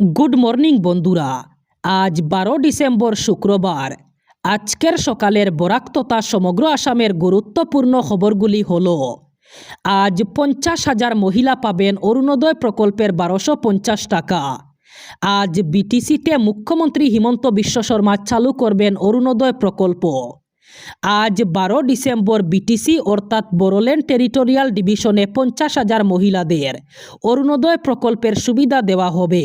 Good morning বন্ধুরা। আজ বারো ডিসেম্বর শুক্রবার। আজকের সকালের বরাক তথা সমগ্র আসামের গুরুত্বপূর্ণ খবরগুলি হল, আজ পঞ্চাশ হাজার মহিলা পাবেন অরুণোদয় প্রকল্পের বারোশো পঞ্চাশ টাকা। আজ বিটিসিতে মুখ্যমন্ত্রী হিমন্ত বিশ্ব শর্মা চালু করবেন অরুণোদয় প্রকল্প। আজ বারো ডিসেম্বর বিটিসি অর্থাৎ বোরোল্যান্ড টেরিটোরিয়াল ডিভিশনে পঞ্চাশ হাজার মহিলাদের অরুণোদয় প্রকল্পের সুবিধা দেওয়া হবে।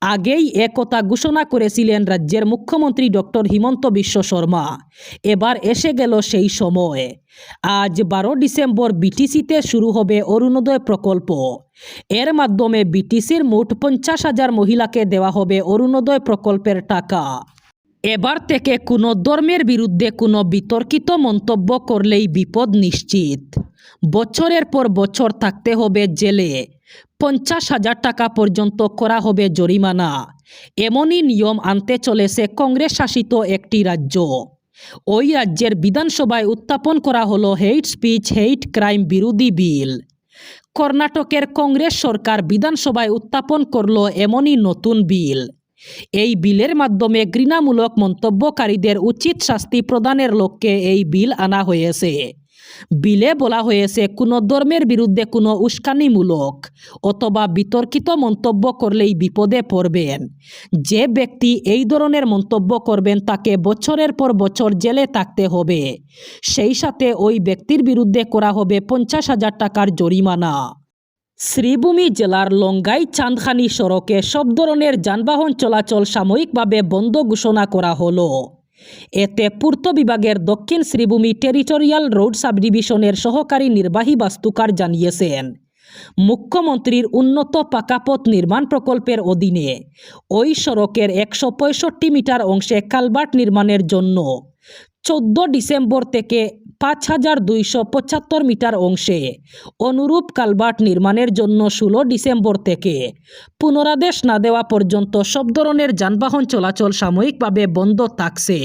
আগেই একথা ঘোষণা করেছিলেন রাজ্যের মুখ্যমন্ত্রী ডক্টর হিমন্ত বিশ্ব শর্মা। এবার এসে গেল সেই সময়। আজ বারো ডিসেম্বর বিটিসিতে শুরু হবে অরুণোদয় প্রকল্প। এর মাধ্যমে বিটিসির মোট পঞ্চাশ হাজার মহিলাকে দেওয়া হবে অরুণোদয় প্রকল্পের টাকা। এবার থেকে কোনো ধর্মের বিরুদ্ধে কোনো বিতর্কিত মন্তব্য করলেই বিপদ নিশ্চিত। বছরের পর বছর থাকতে হবে জেলে। পঞ্চাশ হাজার টাকা পর্যন্ত করা হবে জরিমানা। এমনই নিয়ম আনতে চলেছে কংগ্রেস শাসিত একটি রাজ্য। ওই রাজ্যের বিধানসভায় উত্থাপন করা হলো হেইট স্পিচ, হেইট ক্রাইম বিরোধী বিল। কর্ণাটকের কংগ্রেস সরকার বিধানসভায় উত্থাপন করল এমনই নতুন বিল। এই বিলের মাধ্যমে ঘৃণামূলক মন্তব্যকারীদের উচিত শাস্তি প্রদানের লক্ষ্যে এই বিল আনা হয়েছে। বিলে বলা হয়েছে, কোনো ধর্মের বিরুদ্ধে কোনো উস্কানিমূলক অথবা বিতর্কিত মন্তব্য করলেই বিপদে পড়বেন। যে ব্যক্তি এই ধরনের মন্তব্য করবেন, তাকে বছরের পর বছর জেলে থাকতে হবে। সেই সাথে ওই ব্যক্তির বিরুদ্ধে করা হবে পঞ্চাশ হাজার টাকার জরিমানা। শ্রীভূমি জেলার লঙ্গাই চাঁদখানি সড়কে সব ধরনের যানবাহন চলাচল সাময়িকভাবে বন্ধ ঘোষণা করা হলো। এতে পূর্ত বিভাগের দক্ষিণ শ্রীভূমি টেরিটোরিয়াল রোড সাবডিভিশনের সহকারী নির্বাহী বাস্তুকার জানিয়েছেন, মুখ্যমন্ত্রীর উন্নত পাকাপথ নির্মাণ প্রকল্পের অধীনে ওই সড়কের একশো পঁয়ষট্টি মিটার অংশে কালভার্ট নির্মাণের জন্য চোদ্দ ডিসেম্বর থেকে পাঁচ হাজার দুইশো পঁচাত্তর মিটার অংশে। অনুরূপ কালভার্ট নির্মাণের জন্য ষোলো ডিসেম্বর থেকে পুনরাদেশ না দেওয়া পর্যন্ত সব ধরনের যানবাহন চলাচল সাময়িকভাবে বন্ধ থাকছে।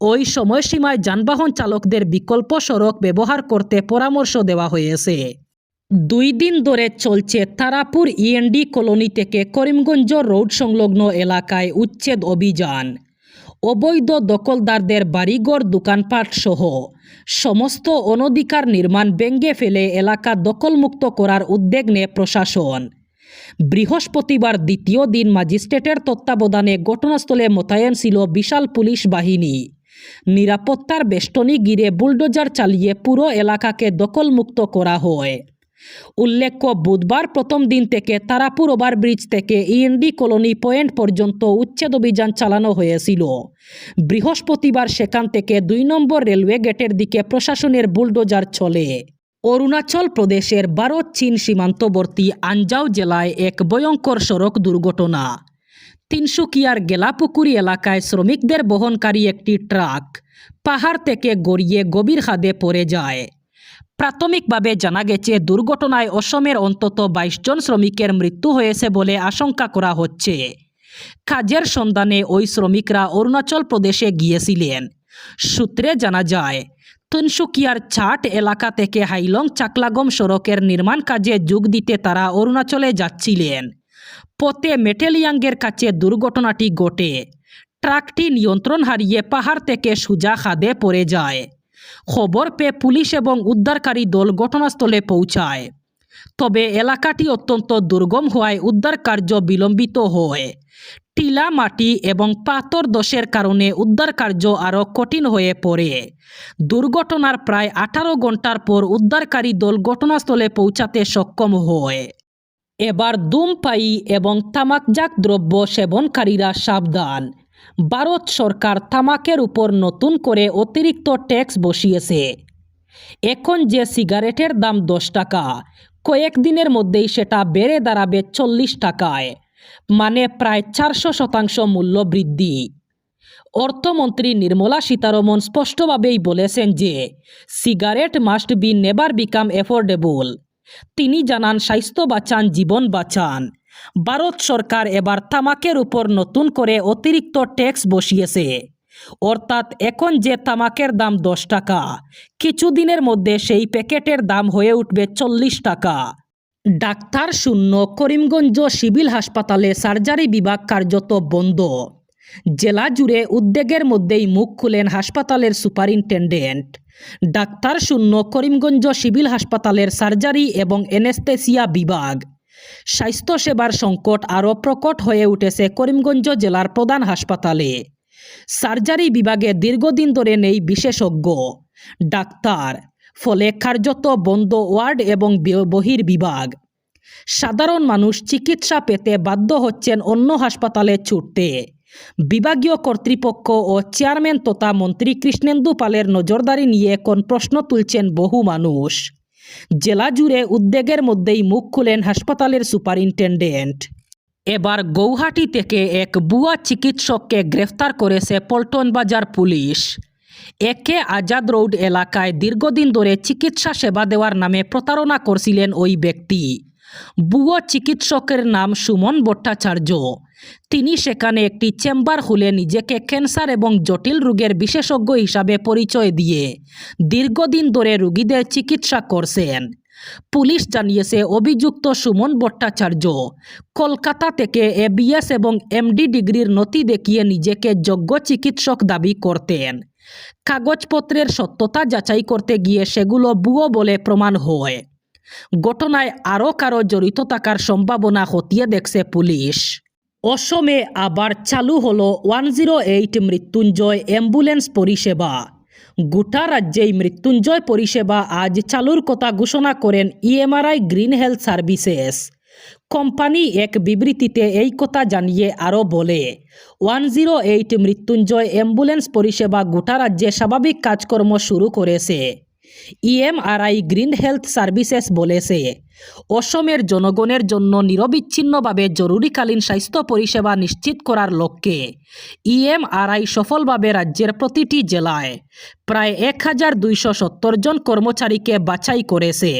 ওই সময়সীমায় যানবাহন চালকদের বিকল্প সড়ক ব্যবহার করতে পরামর্শ দেওয়া হয়েছে। দুই দিন ধরে চলছে তারাপুর ইএনডি কলোনি থেকে করিমগঞ্জ রোড সংলগ্ন এলাকায় উচ্ছেদ অভিযান। অবৈধ দখলদারদের বাড়িঘর, দোকানপাট সহ সমস্ত অনধিকার নির্মাণ ব্যঙ্গে ফেলে এলাকা দখলমুক্ত করার উদ্যোগ নেয় প্রশাসন। বৃহস্পতিবার দ্বিতীয় দিন ম্যাজিস্ট্রেটের তত্ত্বাবধানে ঘটনাস্থলে মোতায়েন ছিল বিশাল পুলিশ বাহিনী। নিরাপত্তার বেষ্টনী গিরে বুলডোজার চালিয়ে পুরো এলাকাকে দখলমুক্ত করা হয়। উল্লেখ্য, বুধবার প্রথম দিন থেকে তারাপুর ওভারব্রিজ থেকে ইএনডি কলোনি পয়েন্ট পর্যন্ত উচ্ছেদ অভিযান চালানো হয়েছিল। বৃহস্পতিবার সেখান থেকে দুই নম্বর রেলওয়ে গেটের দিকে প্রশাসনের বুলডোজার চলে। অরুণাচল প্রদেশের ভারত চীন সীমান্তবর্তী আঞ্জাও জেলায় এক ভয়ঙ্কর সড়ক দুর্ঘটনা। তিনসুকিয়ার গেলাপুকুরি এলাকায় শ্রমিকদের বহনকারী একটি ট্রাক পাহাড় থেকে গড়িয়ে গভীর খাদে পড়ে যায়। প্রাথমিকভাবে জানা গেছে, দুর্ঘটনায় অসমের অন্তত বাইশ জন শ্রমিকের মৃত্যু হয়েছে বলে আশঙ্কা করা হচ্ছে। কাজের সন্ধানে ওই শ্রমিকরা অরুণাচল প্রদেশে গিয়েছিলেন। সূত্রে জানা যায়, তিনসুকিয়ার ছাট এলাকা থেকে হাইলং চাকলাগম সড়কের নির্মাণ কাজে যোগ দিতে তারা অরুণাচলে যাচ্ছিলেন। পথে মেটেলিয়াঙ্গের কাছে দুর্ঘটনাটি ঘটে। ট্রাকটি নিয়ন্ত্রণ হারিয়ে পাহাড় থেকে সুজা খাদে পড়ে যায়। খবর পেয়ে পুলিশ এবং উদ্ধারকারী দল ঘটনাস্থলে পৌঁছায়। তবে এলাকাটি অত্যন্ত দুর্গম হওয়ায় উদ্ধার কার্য বিলম্বিত হয়। টিলা মাটি এবং পাথর দোষের কারণে উদ্ধার কার্য আরও কঠিন হয়ে পড়ে। দুর্ঘটনার প্রায় আঠারো ঘণ্টার পর উদ্ধারকারী দল ঘটনাস্থলে পৌঁছাতে সক্ষম হয়। এবার ধূমপায়ী এবং তামাকজাত দ্রব্য সেবনকারীরা সাবধান। ভারত সরকার তামাকের উপর নতুন করে অতিরিক্ত ট্যাক্স বসিয়েছে। এখন যে সিগারেটের দাম দশ টাকা কয়েকদিনের মধ্যেই সেটা বেড়ে দাঁড়াবে চল্লিশ টাকায় মানে প্রায় চারশো শতাংশ মূল্য বৃদ্ধি। অর্থমন্ত্রী নির্মলা সীতারমন স্পষ্টভাবেই বলেছেন যে, cigarette must be never become affordable তিনি জানান, স্বাস্থ্য বাঁচান, জীবন বাঁচান। ভারত সরকার এবার তামাকের উপর নতুন করে অতিরিক্ত ট্যাক্স বসিয়েছে। অর্থাৎ এখন যে তামাকের দাম দশ টাকা, কিছুদিনের মধ্যে সেই প্যাকেটের দাম হয়ে উঠবে চল্লিশ টাকা। ডাক্তার শূন্য, করিমগঞ্জ সিভিল হাসপাতালে সার্জারি বিভাগ কার্যত বন্ধ। জেলা জুড়ে উদ্বেগের মধ্যেই মুখ খুলেন হাসপাতালের সুপারিনটেন্ডেন্ট। ডাক্তার শূন্য, করিমগঞ্জ সিভিল হাসপাতালের সার্জারি এবং এনেস্থেসিয়া বিভাগ। স্বাস্থ্যসেবার সংকট আরও প্রকট হয়ে উঠেছে করিমগঞ্জ জেলার প্রধান হাসপাতালে। সার্জারি বিভাগে দীর্ঘদিন ধরে নেই বিশেষজ্ঞ। ডাক্তার, ফলে কার্যত বন্ধ ওয়ার্ড এবং বে- বহির্বিভাগ। সাধারণ মানুষ চিকিৎসা পেতে বাধ্য হচ্ছেন অন্য হাসপাতালে ছুটতে। বিভাগীয় কর্তৃপক্ষ ও চেয়ারম্যান তথা মন্ত্রী কৃষ্ণেন্দু পালের নজরদারি নিয়ে এখন প্রশ্ন তুলছেন বহু মানুষ। জেলা জুড়ে উদ্বেগের মধ্যেই মুখ খুলেন হাসপাতালের সুপারিনটেন্ডেন্ট। এবার গৌহাটি থেকে এক বুয়া চিকিৎসককে গ্রেফতার করেছে পল্টন বাজার পুলিশ। একে আজাদ রোড এলাকায় দীর্ঘদিন ধরে চিকিৎসা সেবা দেওয়ার নামে প্রতারণা করছিলেন ওই ব্যক্তি। বুয়া চিকিৎসকের নাম সুমন ভট্টাচার্য। তিনি সেখানে একটি চেম্বার খুলে নিজেকে ক্যান্সার এবং জটিল রোগের বিশেষজ্ঞ হিসাবে পরিচয় দিয়ে দীর্ঘদিন ধরে রুগীদের চিকিৎসা করছেন। পুলিশ জানিয়েছে, অভিযুক্ত সুমন ভট্টাচার্য কলকাতা থেকে এবিএস এবং এমডি ডিগ্রির নথি দেখিয়ে নিজেকে যোগ্য চিকিৎসক দাবি করতেন। কাগজপত্রের সত্যতা যাচাই করতে গিয়ে সেগুলো বুয়ো বলে প্রমাণ হয়। ঘটনায় আরও কারও জড়িত থাকার সম্ভাবনা খতিয়ে দেখছে পুলিশ। অসমে আবার চালু হলো one zero eight Mrityunjay ambulance পরিষেবা। গোটা রাজ্যেই মৃত্যুঞ্জয় পরিষেবা আজ চালুর কথা ঘোষণা করেন EMRI green health services. Company এক বিবৃতিতে এই কথা জানিয়ে আরও বলে, one zero eight Mrityunjay ambulance পরিষেবা গোটা রাজ্যে স্বাভাবিক কাজকর্ম শুরু করেছে। ইএমআরআই গ্রিন হেলথ সার্ভিসেস বলেছে অসমের জনগণের জন্য নিরবিচ্ছিন্নভাবে জরুরিকালীন স্বাস্থ্য পরিষেবা নিশ্চিত করার লক্ষ্যে ইএমআরআই সফলভাবে রাজ্যের প্রতিটি জেলায় প্রায় এক হাজার দুইশো সত্তর জন কর্মচারীকে বাছাই করেছে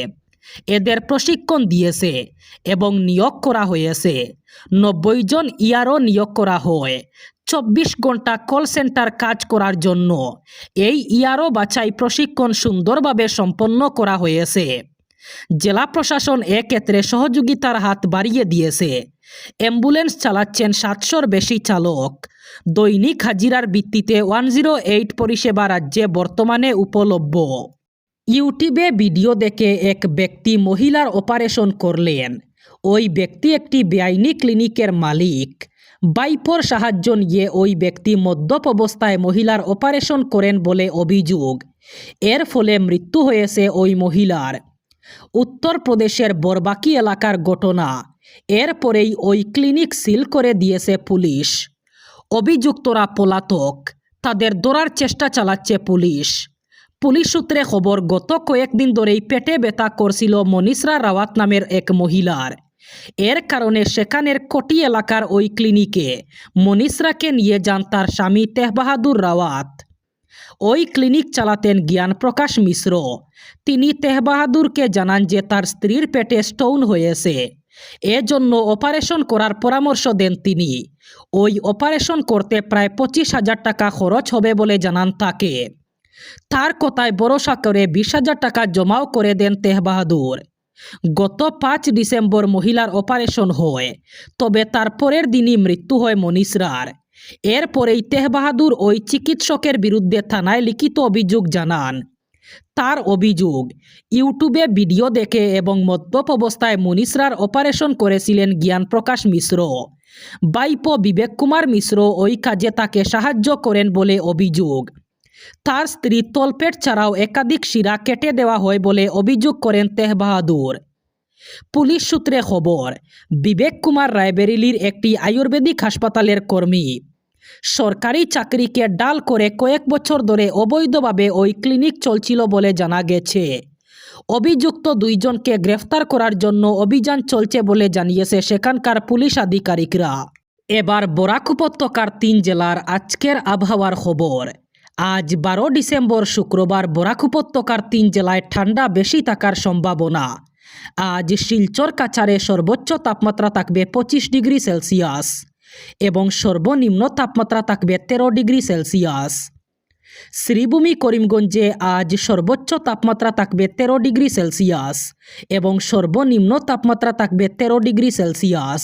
এদের প্রশিক্ষণ দিয়েছে এবং নিয়োগ করা হয়েছে। নব্বই জন ইয়ারও নিয়োগ করা হয়। চব্বিশ ঘণ্টা কল সেন্টার কাজ করার জন্য। এই ইয়ারও বাছাই প্রশিক্ষণ সুন্দরভাবে সম্পন্ন করা হয়েছে। জেলা প্রশাসন এক্ষেত্রে সহযোগিতার হাত বাড়িয়ে দিয়েছে। অ্যাম্বুলেন্স চালাচ্ছেন সাতশোর বেশি চালক। দৈনিক হাজিরার ভিত্তিতে ওয়ান জিরো এইট পরিষেবা রাজ্যে বর্তমানে উপলব্ধ। ইউটিউবে ভিডিও দেখে এক ব্যক্তি মহিলার অপারেশন করলেন। ওই ব্যক্তি একটি বেআইনি ক্লিনিকের মালিক। বাইপোর সাহায্য নিয়ে ওই ব্যক্তি মদ্যপ অবস্থায় মহিলার অপারেশন করেন বলে অভিযোগ। এর ফলে মৃত্যু হয়েছে ওই মহিলার। উত্তরপ্রদেশের বরবাকি এলাকার ঘটনা। এরপরেই ওই ক্লিনিক সিল করে দিয়েছে পুলিশ। অভিযুক্তরা পলাতক। তাদের ধরার চেষ্টা চালাচ্ছে পুলিশ। পুলিশ সূত্রে খবর, গত কয়েকদিন ধরেই পেটে ব্যথা করছিল মনীষরা রাওয়াত নামের এক মহিলার। এর কারণে সেখানের কোটি এলাকার ওই ক্লিনিকে মনীষরাকে নিয়ে যান তার স্বামী তেহবাহাদুর রাওয়াত। ওই ক্লিনিক চালাতেন জ্ঞান প্রকাশ মিশ্র। তিনি তেহবাহাদুরকে জানান যে তার স্ত্রীর পেটে স্টোন হয়েছে। এজন্য অপারেশন করার পরামর্শ দেন তিনি। ওই অপারেশন করতে প্রায় পঁচিশ হাজার টাকা খরচ হবে বলে জানান তাকে। তার কথায় ভরসা করে বিশ হাজার টাকা জমাও করে দেন তেহবাহাদুর। গত পাঁচ ডিসেম্বর মহিলার অপারেশন হয়, তবে তার পরের দিনই মৃত্যু হয় মনীষরার। এরপরেই তেহবাহাদুর ওই চিকিৎসকের বিরুদ্ধে থানায় লিখিত অভিযোগ জানান। তার অভিযোগ, ইউটিউবে ভিডিও দেখে এবং মদ্যপ অবস্থায় মনীষরার অপারেশন করেছিলেন জ্ঞান প্রকাশ মিশ্র। বাইপো বিবেক কুমার মিশ্র ওই কাজে তাকে সাহায্য করেন বলে অভিযোগ। তার স্ত্রী তলপেট ছাড়াও একাধিক শিরা কেটে দেওয়া হয় বলে অভিযোগ করেন তেহবাহাদুর পুলিশ সূত্রে খবর, বিবেক কুমার রায়বেরিলির একটি আয়ুর্বেদিক হাসপাতালের কর্মী। সরকারি চাকরিকে ডাল করে কয়েক বছর ধরে অবৈধভাবে ওই ক্লিনিক চলছিল বলে জানা গেছে। অভিযুক্ত দুইজনকে গ্রেফতার করার জন্য অভিযান চলছে বলে জানিয়েছে সেখানকার পুলিশ আধিকারিকরা। এবার বরাক উপত্যকার তিন জেলার আজকের আবহাওয়ার খবর। আজ বারো ডিসেম্বর শুক্রবার বরাক উপত্যকার তিন জেলায় ঠান্ডা বেশি থাকার সম্ভাবনা। আজ শিলচর কাছারে সর্বোচ্চ তাপমাত্রা থাকবে পঁচিশ ডিগ্রি সেলসিয়াস এবং সর্বনিম্ন তাপমাত্রা থাকবে তেরো ডিগ্রি সেলসিয়াস। শ্রীভূমি করিমগঞ্জে আজ সর্বোচ্চ তাপমাত্রা থাকবে তেরো ডিগ্রি সেলসিয়াস এবং সর্বনিম্ন তাপমাত্রা থাকবে তেরো ডিগ্রি সেলসিয়াস।